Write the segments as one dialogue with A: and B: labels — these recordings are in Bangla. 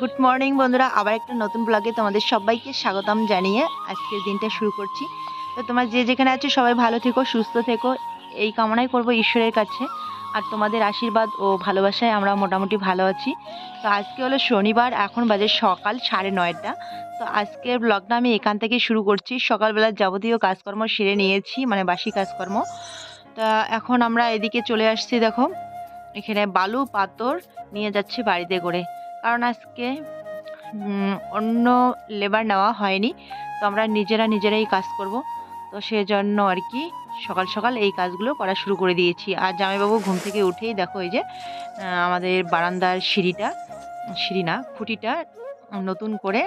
A: গুড মর্নিং বন্ধুরা। আবার একটা নতুন ব্লগে তোমাদের সবাইকে স্বাগতম জানিয়ে আজকের দিনটা শুরু করছি। তো তোমার যে যেখানে আছো, সবাই ভালো থেকো, সুস্থ থেকো। এই কামনাই করব ঈশ্বরের কাছে। আর তোমাদের আশীর্বাদ ও ভালোবাসায় আমরা মোটামুটি ভালো আছি। তো আজকে হলো শনিবার, এখন বাজে সকাল সাড়ে নয়টা। তো আজকের ব্লগটা আমি এখান থেকে শুরু করছি। সকালবেলা যাবতীয় কাজকর্ম সেরে নিয়েছি মানে বাসি কাজকর্ম। তা এখন আমরা এদিকে চলে আসছি, দেখো। এখানে বালু, পাথর নিয়ে যাচ্ছি বাড়িতে করে। কারণ আজকে অন্য লেবার নেওয়া হয়নি। তো আমরা নিজেরা নিজেরাই কাজ করব। তো সেজন্য আর কি সকাল সকাল এই কাজগুলো করা শুরু করে দিয়েছি। আর জামাইবাবু ঘুম থেকে উঠেই দেখো এই যে আমাদের বারান্দার সিঁড়িটা, সিঁড়ি না, খুঁটিটা নতুন করে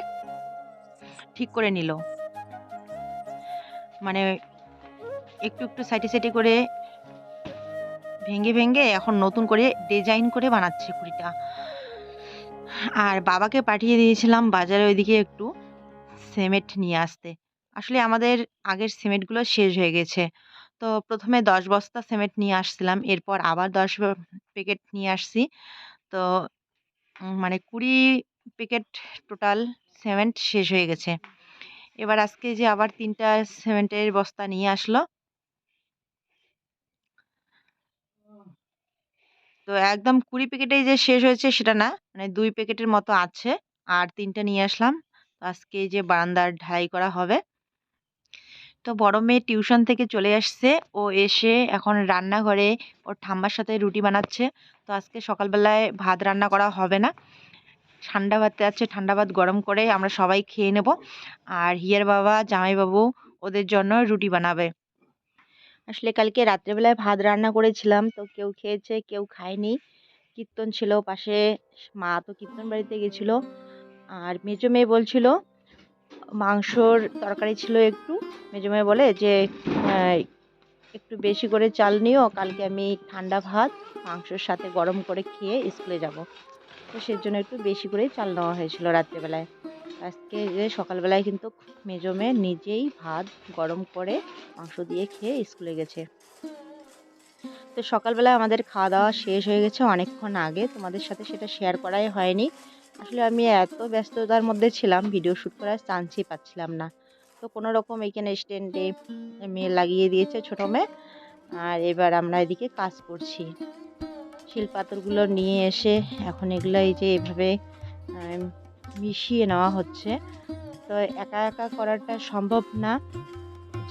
A: ঠিক করে নিল। মানে একটু একটু সাইডে সাইডে করে ভেঙে ভেঙে এখন নতুন করে ডিজাইন করে বানাচ্ছে খুঁটিটা। আর বাবাকে পাঠিয়ে দিয়েছিলাম বাজারে ওইদিকে একটু সিমেন্ট নিয়ে আসতে। আসলে আমাদের আগের সিমেন্টগুলো শেষ হয়ে গেছে। তো প্রথমে দশ বস্তা সিমেন্ট নিয়ে আসছিলাম, এরপর আবার দশ প্যাকেট নিয়ে আসছি। তো মানে কুড়ি প্যাকেট টোটাল সিমেন্ট শেষ হয়ে গেছে। এবার আজকে যে আবার তিনটা সিমেন্টের বস্তা নিয়ে আসলো তো একদম কুড়ি প্যাকেটেই যে শেষ হয়েছে সেটা না মানে দুই প্যাকেটের মতো আছে। আর তিনটা নিয়ে আসলাম। আজকে যে বারান্দার ঢালাই করা হবে। তো বড় মেয়ে টিউশন থেকে চলে আসছে। ও এসে এখন রান্নাঘরে ওর ঠাম্মার সাথে রুটি বানাচ্ছে। তো আজকে সকালবেলায় ভাত রান্না করা হবে না। ঠান্ডা ভাত আছে, ঠান্ডা ভাত গরম করে আমরা সবাই খেয়ে নেব। আর হিয়ার বাবা, জামাইবাবু ওদের জন্য রুটি বানাবে। আসলে কালকে রাত্রেবেলায় ভাত রান্না করেছিলাম, তো কেউ খেয়েছে, কেউ খায়নি। কীর্তন ছিল পাশে মা তো কীর্তন বাড়িতে গেছিল। আর মেজো মেয়ে বলছিল, মাংসর তরকারি ছিল একটু। মেজো মেয়ে বলে যে একটু বেশি করে চাল নিও, কালকে আমি ঠান্ডা ভাত, মাংসর সাথে গরম করে খেয়ে স্কুলে যাব। তো সেজন্য একটু বেশি করেই চাল নেওয়া হয়েছিল রাত্রেবেলায়। আজকে যে সকালবেলায় কিন্তু মেজো মেয়ে নিজেই ভাত গরম করে মাংস দিয়ে খেয়ে স্কুলে গেছে। তো সকালবেলায় আমাদের খাওয়া দাওয়া শেষ হয়ে গেছে অনেকক্ষণ আগে। তোমাদের সাথে সেটা শেয়ার করাই হয়নি। আসলে আমি এত ব্যস্ততার মধ্যে ছিলাম ভিডিও শ্যুট করার চান্সই পাচ্ছিলাম না। তো কোনো রকম এইখানে স্ট্যান্ডে মেয়ে লাগিয়ে দিয়েছে ছোটো মেয়ে। আর এবার আমরা এদিকে কাজ করছি। শিলপাথরগুলো নিয়ে এসে এখন এগুলো এই যে এভাবে মিশিয়ে নেওয়া হচ্ছে। তো একা একা করাটা সম্ভব না।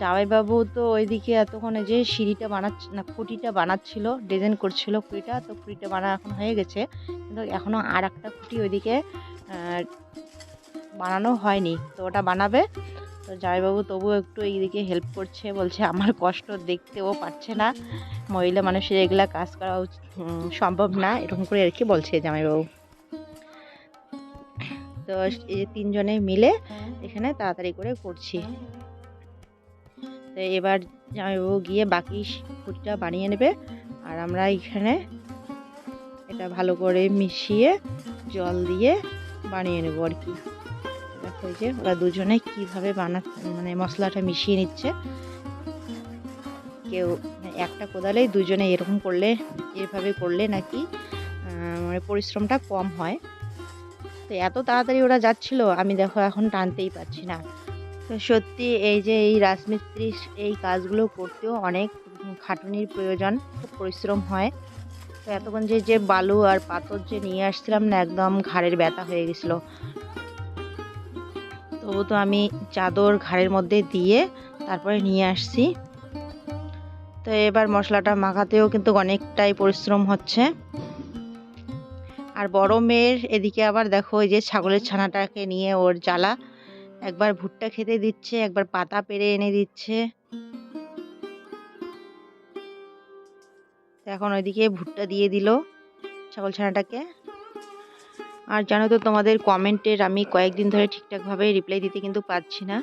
A: জামাইবাবু তো ওইদিকে এতক্ষণে যে সিঁড়িটা বানাচ্ছে, না, খুঁটিটা বানাচ্ছিল ডিজাইন করছিল খুঁটিটা, তো খুঁটিটা বানা এখন হয়ে গেছে। কিন্তু এখনও আর একটা খুঁটি ওইদিকে বানানো হয়নি। তো ওটা বানাবে। তো জামাইবাবু তবুও একটু এইদিকে হেল্প করছে, বলছে, আমার কষ্ট দেখতেও পারছে না। মহিলা মানুষের এগুলা কাজ করা সম্ভব না। এরকম করে আর কি বলছে জামাইবাবু। তো এই তিনজনে মিলে এখানে তাড়াতাড়ি করে করছি। তো এবার জামাইবাবু গিয়ে বাকি ফুটটা বানিয়ে নেবে আর আমরা এখানে এটা ভালো করে মিশিয়ে জল দিয়ে বানিয়ে নেব আর কি। দেখো যে ওরা দুজনে কীভাবে বানা মানে মশলাটা মিশিয়ে নিচ্ছে। কেউ একটা কোদালেই দুজনে এরকম করলে এভাবে করলে নাকি মানে পরিশ্রমটা কম হয়। তো এত তাড়াতাড়ি ওরা যাচ্ছিল, আমি দেখো এখন টানতেই পারছি না। তো সত্যি এই যে এই রাজমিস্ত্রি এই কাজগুলো করতেও অনেক খাটুনির প্রয়োজন পরিশ্রম হয়। তো এতক্ষণ যে যে বালু আর পাথর যে নিয়ে আসছিলাম না, একদম ঘাড়ের ব্যথা হয়ে গেছিল। তবু তো আমি চাদর ঘাড়ের মধ্যে দিয়ে তারপরে নিয়ে আসছি। তো এবার মশলাটা মাখাতেও কিন্তু অনেকটাই পরিশ্রম হচ্ছে। আর বড় মেয়ের এদিকে আবার দেখো ওই যে ছাগলের ছানাটাকে নিয়ে ওর জ্বালা। একবার ভুট্টা খেতে দিচ্ছে, একবার পাতা পেরে এনে দিচ্ছে। এখন ওইদিকে ভুট্টা দিয়ে দিল ছাগল ছানাটাকে। আর জানো তো তোমাদের কমেন্টের আমি কয়েকদিন ধরে ঠিকঠাকভাবে রিপ্লাই দিতে কিন্তু পারছি না।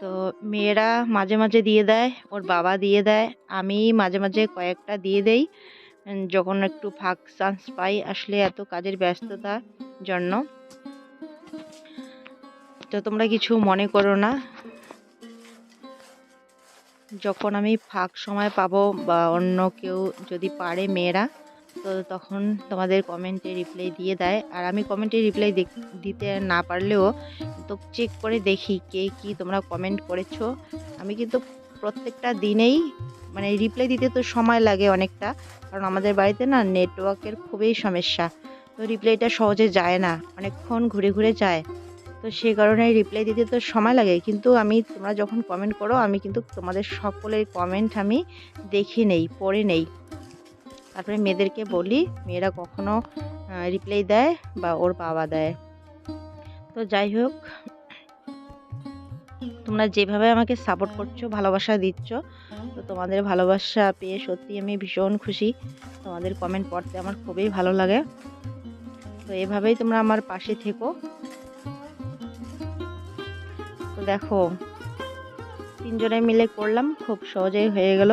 A: তো মেয়েরা মাঝে মাঝে দিয়ে দেয়, ওর বাবা দিয়ে দেয়, আমি মাঝে মাঝে কয়েকটা দিয়ে দেই। যখন একটু ফাঁক চান্স পাই আসলে এত কাজের ব্যস্ততার জন্য। তো তোমরা কিছু মনে করো না। যখন আমি ফাঁক সময় পাবো বা অন্য কেউ যদি পারে মেয়েরা, তো তখন তোমাদের কমেন্টে রিপ্লাই দিয়ে দেয়। আর আমি কমেন্টে রিপ্লাই দিতে না পারলেও তো চেক করে দেখি কে কি তোমরা কমেন্ট করেছ। আমি কিন্তু প্রত্যেকটা দিনেই মানে রিপ্লাই দিতে তো সময় লাগে অনেকটা। কারণ আমাদের বাড়িতে না নেটওয়ার্কের খুবই সমস্যা। তো রিপ্লাইটা সহজে যায় না, অনেকক্ষণ ঘুরে ঘুরে যায়। তো সেই কারণে রিপ্লাই দিতে তো সময় লাগে। কিন্তু আমি, তোমরা যখন কমেন্ট করো, আমি কিন্তু তোমাদের সকলের কমেন্ট আমি দেখে নেই, পড়ে নেই। তারপরে মেয়েদেরকে বলি, মেয়েরা কখনো রিপ্লাই দেয় বা ওর বাবা দেয়। তো যাই হোক তোমরা যেভাবে আমাকে সাপোর্ট করছ, ভালোবাসা দিচ্ছ, তো তোমাদের ভালোবাসা পেয়ে সত্যি আমি ভীষণ খুশি। তোমাদের কমেন্ট পড়তে আমার খুবই ভালো লাগে। তো এভাবেই তোমরা আমার পাশে থেকো। তো দেখো, তিনজনে মিলে করলাম, খুব সহজেই হয়ে গেল।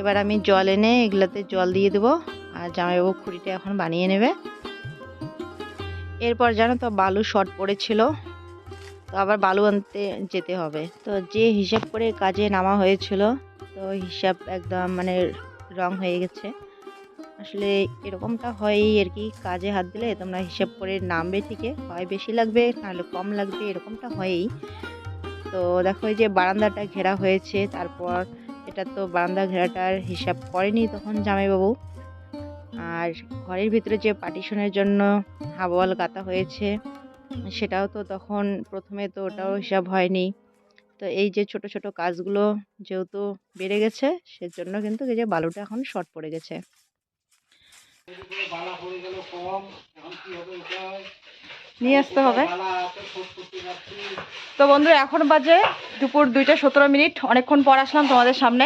A: এবার আমি জল এনে এগুলাতে জল দিয়ে দেবো, আর জামাইবাবু খুঁড়িটা এখন বানিয়ে নেবে। এরপর জানো তো বালু শর্ট পড়েছিল। তো আবার বালু আনতে যেতে হবে। তো যে হিসাব করে কাজে নামা হয়েছিল, তো হিসাব একদম মানে রং হয়ে গেছে। আসলে এরকমটা হয়ই আর কি, কাজে হাত দিলে তোমরা হিসাব করে নামবে ঠিকই। হয় বেশি লাগবে, নাহলে কম লাগবে, এরকমটা হয়ই। তো দেখো যে বারান্দাটা ঘেরা হয়েছে, তারপর এটা তো বারান্দা ঘেরাটার হিসাব করেনি তখন জামাইবাবু। আর ঘরের ভিতরে যে পার্টিশনের জন্য হাওয়াল গাঁথা হয়েছে সেটাও তো তখন প্রথমে তো ওটাও হিসাব হয়নি। তো এই যে ছোট ছোট কাজগুলো যেহেতু বেড়ে গেছে সেজন্য কিন্তু এই যে বালুটা এখন শর্ট পড়ে গেছে। নিয়ে আসতে হবে। তো বন্ধুরা এখন বাজে দুপুর দুইটা সতেরো মিনিট। অনেকক্ষণ পর আসলাম তোমাদের সামনে।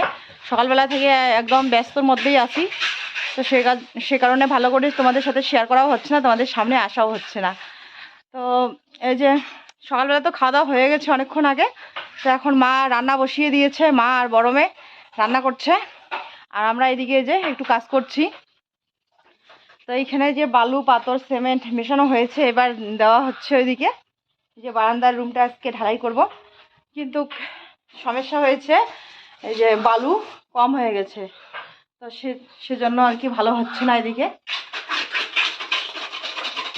A: সকালবেলা থেকে একদম ব্যস্তর মধ্যেই আছি। তো সে সে কারণে ভালো করে তোমাদের সাথে শেয়ার করাও হচ্ছে না তোমাদের সামনে আসাও হচ্ছে না। তো এই যে সকালবেলা তো খাওয়া দাওয়া হয়ে গেছে অনেকক্ষণ আগে। তো এখন মা রান্না বসিয়ে দিয়েছে, মা আর বড় মেয়ে রান্না করছে। আর আমরা এদিকে যে একটু কাজ করছি। তো এইখানে যে বালু, পাথর, সিমেন্ট মেশানো হয়েছে, এবার দেওয়া হচ্ছে ওইদিকে। যে বারান্দার রুমটা আজকে ঢালাই করব। কিন্তু সমস্যা হয়েছে, এই যে বালু কম হয়ে গেছে। তো সে, সেজন্য আর কি ভালো হচ্ছে না এদিকে।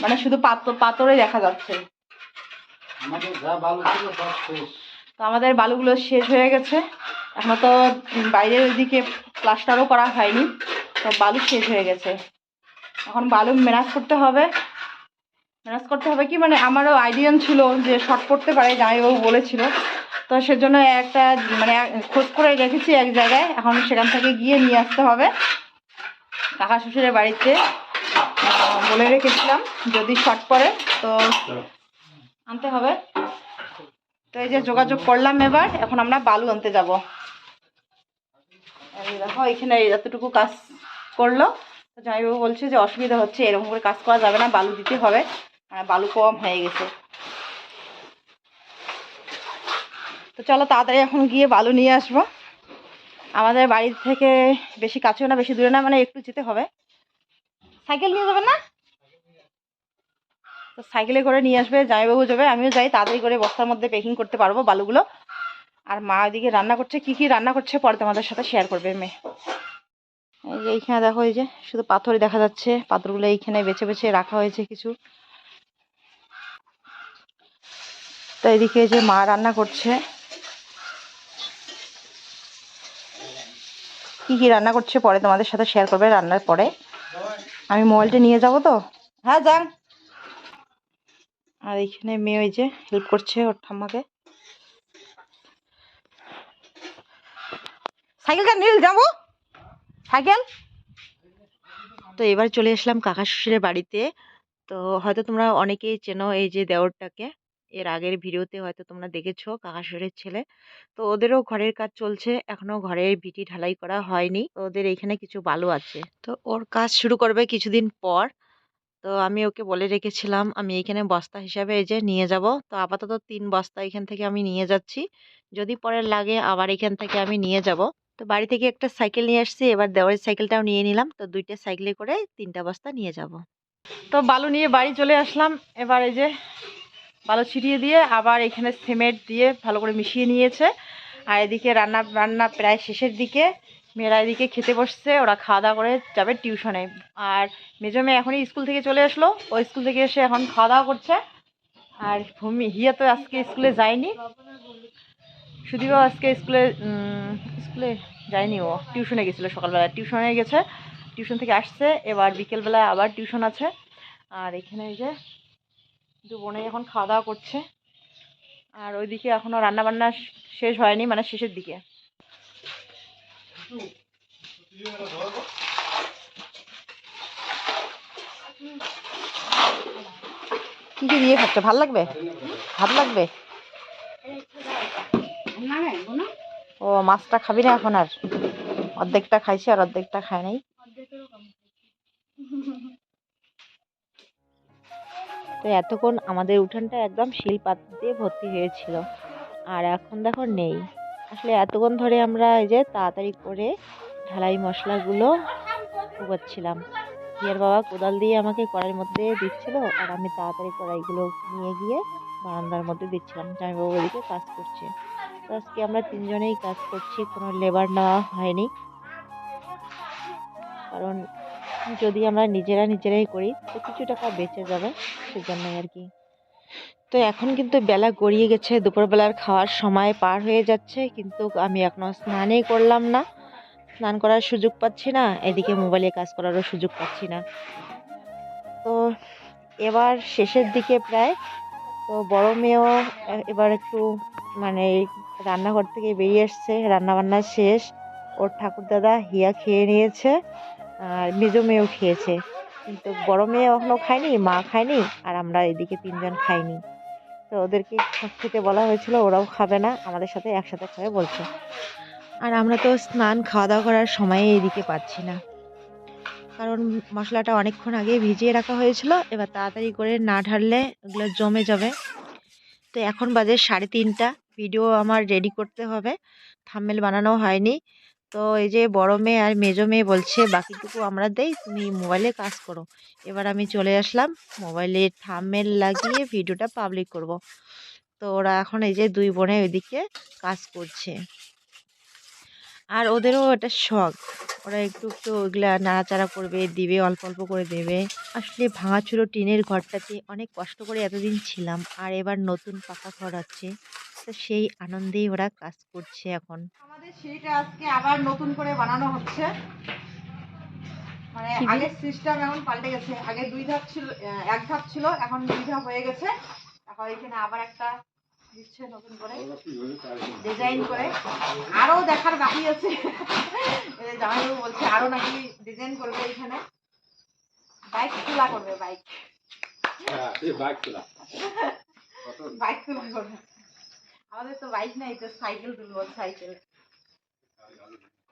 A: মানে শুধু পাথর পাথরে দেখা যাচ্ছে। তো আমাদের বালুগুলো শেষ হয়ে গেছে। এখনও তো বাইরের ওইদিকে প্লাস্টারও করা হয়নি। তো বালু শেষ হয়ে গেছে। এখন বালু ম্যানেজ করতে হবে। ম্যানেজ করতে হবে কি? মানে আমারও আইডিয়ান ছিল যে শর্ট পড়তে পারে জামাইবাবু বলেছিল। তো সেজন্য একটা মানে খোঁজ করে রেখেছি এক জায়গায়। এখন সেখান থেকে গিয়ে নিয়ে আসতে হবে। কাকা শ্বশুরের বাড়িতে। বলে রেখেছিলাম, যদি শর্ট পড়ে, তো আনতে হবে। তো এই যে যোগাযোগ করলাম এবার, এখন আমরা বালু আনতে যাব। দেখো, এখানে এতটুকু কাজ করল। তো জামাইবাবু বলছে যে অসুবিধা হচ্ছে, এরকম করে কাজ করা যাবে না, বালু দিতে হবে। আর বালু কম হয়ে গেছে। তো চলো তাড়াতাড়ি এখন গিয়ে বালু নিয়ে আসব। আমাদের বাড়ি থেকে বেশি কাছেও না, বেশি দূরে না মানে একটু যেতে হবে। সাইকেল নিয়ে যাবেন না? তো সাইকেলে করে নিয়ে আসবে, জামাইবাবু যাবে, আমিও যাই, তাড়াতাড়ি করে বস্তার মধ্যে প্যাকিং করতে পারব বালুগুলো। আর মা ওইদিকে রান্না করছে, কি কি রান্না করছে পরে তোমাদের সাথে শেয়ার করবে মেয়ে। এই যে এইখানে দেখো, এই যে শুধু পাথরই দেখা যাচ্ছে, পাথরগুলো এইখানে বেছে বেছে রাখা হয়েছে কিছু। তো এদিকে যে মা রান্না করছে। কি কি রান্না করছে পরে তোমাদের সাথে শেয়ার করবে রান্নার পরে। আমি মোবাইলটা নিয়ে যাব তো? হ্যাঁ যান। আর এইখানে মেয়ে ওই যে হেল্প করছে ওর ঠাম্মাকে। সাইকেলটা নীল যাব? সাইকেল? তো এবার চলে আসলাম কাকা শ্বশুরের বাড়িতে। তো হয়তো তোমরা অনেকেই চেনো এই যে দেওরটাকে। এর আগের ভিডিওতে হয়তো তোমরা দেখেছ কাকা শ্বশুরের ছেলে। তো ওদেরও ঘরের কাজ চলছে, এখনও ঘরের ভিটি ঢালাই করা হয়নি। তো ওদের এইখানে কিছু বালু আছে। তো ওর কাজ শুরু করবে কিছুদিন পর। তো আমি ওকে বলে রেখেছিলাম, আমি এইখানে বস্তা হিসাবে এই যে নিয়ে যাব। তো আপাতত তিন বস্তা এখান থেকে আমি নিয়ে যাচ্ছি। যদি পরে লাগে আবার এখান থেকে আমি নিয়ে যাব। তো বাড়ি থেকে একটা সাইকেল নিয়ে আসছি, এবার দেওয়ারের সাইকেলটাও নিয়ে নিলাম। তো দুইটা সাইকেলে করে তিনটা বস্তা নিয়ে যাব। তো বালু নিয়ে বাড়ি চলে আসলাম। এবার এই যে বালু ছিটিয়ে দিয়ে আবার এখানে সিমেন্ট দিয়ে ভালো করে মিশিয়ে নিয়েছে। আর এদিকে রান্না রান্না প্রায় শেষের দিকে। মেয়েরা এদিকে খেতে বসছে, ওরা খাওয়া দাওয়া করে যাবে টিউশনে। আর মেজো মেয়ে এখনই স্কুল থেকে চলে আসলো। ও স্কুল থেকে এসে এখন খাওয়া দাওয়া করছে। আর ভূমি, হিয়া তো আজকে স্কুলে যায়নি। সুদীপও আজকে স্কুলে স্কুলে যায়নি ও। টিউশনে গেছিল সকালবেলা। টিউশনে গেছে। টিউশন থেকে আসছে। এবার বিকেলবেলা আবার টিউশন আছে। আর এখানে এই যে দু বোনেই এখন খাওয়া দাওয়া করছে। আর ওইদিকে এখনও রান্নাবান্না শেষ হয়নি মানে শেষের দিকে। কি কি দিয়ে খাচ্ছে? ভালো লাগবে? ভাত লাগবে? ও মাছটা খাবি না এখন আর? অর্ধেকটা খাইছি আর অর্ধেকটা খায় নাই। তো এতক্ষণ আমাদের উঠানটা একদম শিলপাত দিয়ে ভর্তি হয়েছিল। আর এখন দেখো নেই। আসলে এতক্ষণ ধরে আমরা এই যে তাড়াতাড়ি করে ঢালাই মশলাগুলো উগাচ্ছিলাম। হিয়ার বাবা কোদাল দিয়ে আমাকে কড়াইয়ের মধ্যে দিচ্ছিল আর আমি তাড়াতাড়ি কড়াইগুলো নিয়ে গিয়ে বারান্দার মধ্যে দিচ্ছিলাম। জামাইবাবু ওদিকে কাজ করছে। তো আজকে আমরা তিনজনেই কাজ করছি, কোনো লেবার নেওয়া হয়নি। কারণ যদি আমরা নিজেরা নিজেরাই করি, তো কিছু টাকা বেঁচে যাবে সেজন্যই আর কি। তো এখন কিন্তু বেলা গড়িয়ে গেছে, দুপুরবেলার খাওয়ার সময় পার হয়ে যাচ্ছে, কিন্তু আমি এখনও স্নানই করলাম না। স্নান করার সুযোগ পাচ্ছি না, এদিকে মোবাইলে কাজ করারও সুযোগ পাচ্ছি না। তো এবার শেষের দিকে প্রায়, তো বড় মেয়েও এবার একটু মানে রান্নাঘর থেকে বেরিয়ে এসছে, রান্নাবান্না শেষ। ওর ঠাকুরদাদা হিয়া খেয়ে নিয়েছে। আর মেজো মেয়েও খেয়েছে। কিন্তু বড় মেয়ে এখনও খায়নি, মা খায়নি, আর আমরা এদিকে তিনজন খাইনি। তো ওদেরকে খেতে বলা হয়েছিল, ওরাও খাবে না, আমাদের সাথে একসাথে খাবে বলছে। আর আমরা তো স্নান খাওয়া দাওয়া করার সময় এদিকে পাচ্ছি না। কারণ মশলাটা অনেকক্ষণ আগে ভিজিয়ে রাখা হয়েছিল, এবার তাড়াতাড়ি করে না ঢাললে ওগুলো জমে যাবে। তো এখন বাজে সাড়ে তিনটা, ভিডিও আমার রেডি করতে হবে। থাম্মেল বানানো হয়নি। তো এই যে বড় মেয়ে আর মেজো মেয়ে বলছে, বাকিটুকু আমরা দেই, তুমি মোবাইলে কাজ করো। এবার আমি চলে আসলাম মোবাইলে থামেল লাগিয়ে ভিডিওটা পাবলিক করব। তো ওরা এখন এই যে দুই বোনে ওইদিকে কাজ করছে। আর ওদেরও এটা শখ, ওরা একটু একটু ওইগুলা নাড়াচাড়া করবে, দিবে, অল্প অল্প করে দেবে। আসলে ভাঙাচুরো টিনের ঘরটাতে অনেক কষ্ট করে এতদিন ছিলাম, আর এবার নতুন পাকা ঘর আছে। তো সেই আনন্দেই ওরা কাজ করছে এখন। আমাদের সিঁড়িটা আজকে আবার নতুন করে বানানো হচ্ছে। মানে আগের সিস্টেম এখন পাল্টে গেছে? আগে দুই ধাপ ছিল এক ধাপ ছিল এখন দুই ধাপ হয়ে গেছে। এখন এখানে আবার একটা দিচ্ছে নতুন করে। ডিজাইন করে। আরও দেখার বাকি আছে। জামাইবাবু বলছে আরও নাকি ডিজাইন করবে এখানে। বাইক তোলা করবে বাইক। বাইক তোলা বাইক তোলা করবে। আমাদের তো বাইক নাই, তো সাইকেল সাইকেল।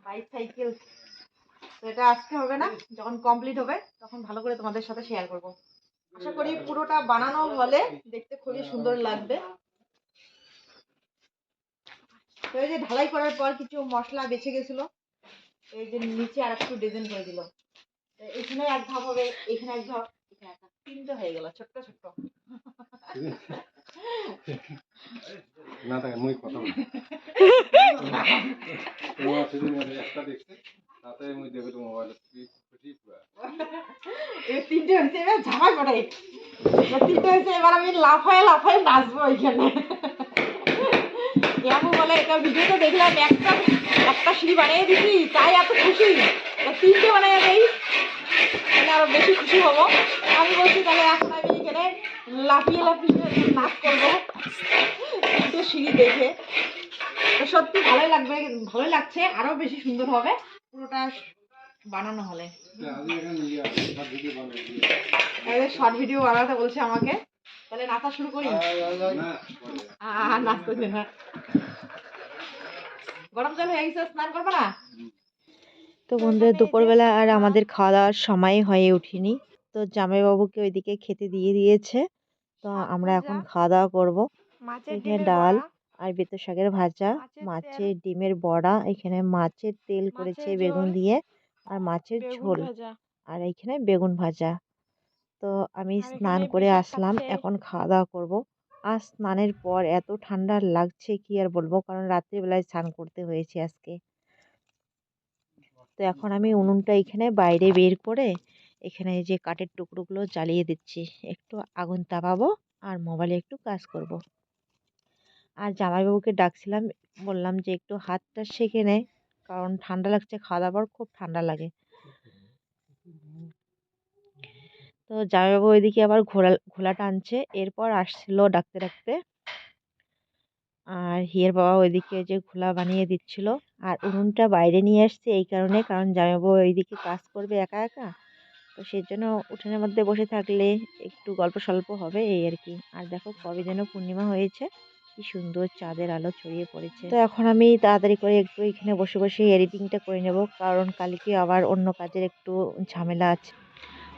A: Bike, cycle. এটা আজকে হবে না, যখন কমপ্লিট হবে, তখন ভালো করে তোমাদের সাথে শেয়ার করব। আশা করি পুরোটা বানানো হলে দেখতে খুবই সুন্দর লাগবে। এই যে ঢালাই করার পর কিছু মশলা বেঁচে গেছিল, এই যে নিচে আর একটু ডিজাইন করে দিল এখানে এক ধাপ হবে, এখানে এক ধাপ এখানে এক ধাপ তিনটে হয়ে গেল, ছোট্ট ছোট্ট।
B: না থাকে মুই কথা
A: আমি ভিডিওতে দেখলাম, একটা একটা সিঁড়ি বানিয়ে দিছি তাই এত খুশি। তিনটে বানিয়ে দেই, তাহলে আরও বেশি খুশি হব। আমি বলছি, তাহলে এখন আমি এখানে লাফিয়ে লাফিয়ে নাচ করব। সিঁড়ি দেখে তো সত্যি ভালোই লাগবে, ভালোই লাগছে, আরও বেশি সুন্দর হবে পুরোটা বানানো হলে। শর্ট ভিডিও বানাতে বলছে আমাকে। তাহলে নাচা শুরু করি? নাচ করবে না। গরম জল হয়ে গেছে, স্নান করবে না? তো বন্ধুরা, দুপুরবেলা আর আমাদের খাওয়া দাওয়ার সময় হয়ে ওঠেনি। তো জামাইবাবুকে ওইদিকে খেতে দিয়ে দিয়েছে। তো আমরা এখন খাওয়া দাওয়া করব এখানে ডাল আর বেতো শাকের ভাজা মাছের ডিমের বড়া এখানে মাছের তেল করেছে বেগুন দিয়ে আর মাছের ঝোল আর এইখানে বেগুন ভাজা। তো আমি স্নান করে আসলাম এখন খাওয়া দাওয়া করব। আর স্নানের পর এত ঠান্ডা লাগছে কি আর বলব? কারণ রাত্রিবেলায় স্নান করতে হয়েছে আজকে। তো এখন আমি উনুনটা এখানে বাইরে বের করে এখানে যে কাঠের টুকরোগুলো জ্বালিয়ে দিচ্ছি, একটু আগুন তাপাবো আর মোবাইলে একটু কাজ করব। আর জামাইবাবুকে ডাকছিলাম, বললাম যে একটু হাতটা সেঁকে নে, কারণ ঠান্ডা লাগছে খাওয়া দাওয়ার খুব ঠান্ডা লাগে। তো জামাইবাবু ওইদিকে আবার ঘোলা ঘোলা টানছে এরপর আসছিল ডাকতে ডাকতে। আর হিয়ের বাবা ওইদিকে যে ঘোলা বানিয়ে দিচ্ছিল, আর উনুনটা বাইরে নিয়ে আসছে এই কারণে, কারণ জামাইবাবু ওইদিকে কাজ করবে একা একা। তো সেই জন্য উঠোনের মধ্যে বসে থাকলে একটু গল্প সল্প হবে এই আর কি। আর দেখো কবে যেন পূর্ণিমা হয়েছে, কি সুন্দর চাঁদের আলো ছড়িয়ে পড়েছে। তো এখন আমি তাড়াতাড়ি করে একটু এখানে বসে বসে এডিটিংটা করে নেব, কারণ কালকে আবার অন্য কাজের একটু ঝামেলা আছে।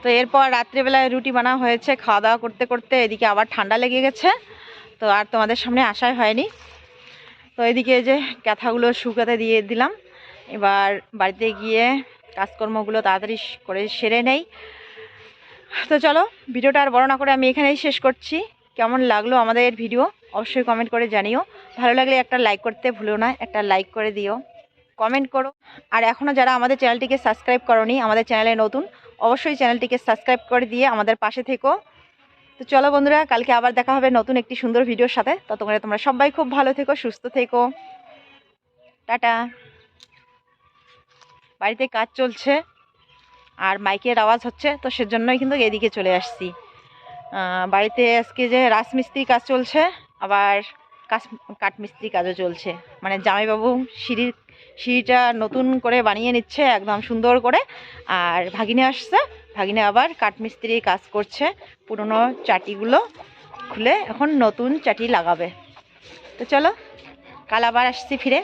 A: তো এরপর রাত্রিবেলায় রুটি বানা হয়েছে খাওয়া দাওয়া করতে করতে এদিকে আবার ঠান্ডা লেগে গেছে, তো আর তোমাদের সামনে আসাই হয়নি। তো এদিকে যে ক্যাথাগুলো শুকাতে দিয়ে দিলাম, এবার বাড়িতে গিয়ে কাজকর্মগুলো তাড়াতাড়ি করে সেরে নেই। তো চলো, ভিডিওটা আর বড় না করে আমি এখানেই শেষ করছি। কেমন লাগল আমাদের ভিডিও? অবশ্যই কমেন্ট করে জানিও। ভালো লাগলে একটা লাইক করতে ভুলো না, একটা লাইক করে দিও। কমেন্ট করো। আর এখনও যারা আমাদের চ্যানেলটিকে সাবস্ক্রাইব করনি, আমাদের চ্যানেলে নতুন, অবশ্যই চ্যানেলটিকে সাবস্ক্রাইব করে দিয়ে আমাদের পাশে থেকো। তো চলো বন্ধুরা, কালকে আবার দেখা হবে নতুন একটি সুন্দর ভিডিওর সাথে। ততক্ষণে তোমরা সবাই খুব ভালো থেকো, সুস্থ থেকো। টাটা। বাড়িতে কাজ চলছে আর মাইকের আওয়াজ হচ্ছে, তো সেজন্যই কিন্তু এদিকে চলে আসছি। বাড়িতে আজকে যে রাজমিস্ত্রি কাজ চলছে, আবার কাজ, কাঠমিস্ত্রি কাজও চলছে। মানে জামাইবাবু সিঁড়ির সিঁড়িটা নতুন করে বানিয়ে নিচ্ছে, একদম সুন্দর করে। আর ভাগিনে আসছে, ভাগিনে আবার কাঠমিস্ত্রি কাজ করছে, পুরনো চাটিগুলো খুলে এখন নতুন চাটি লাগাবে। তো চলো, কাল আবার আসছি ফিরে।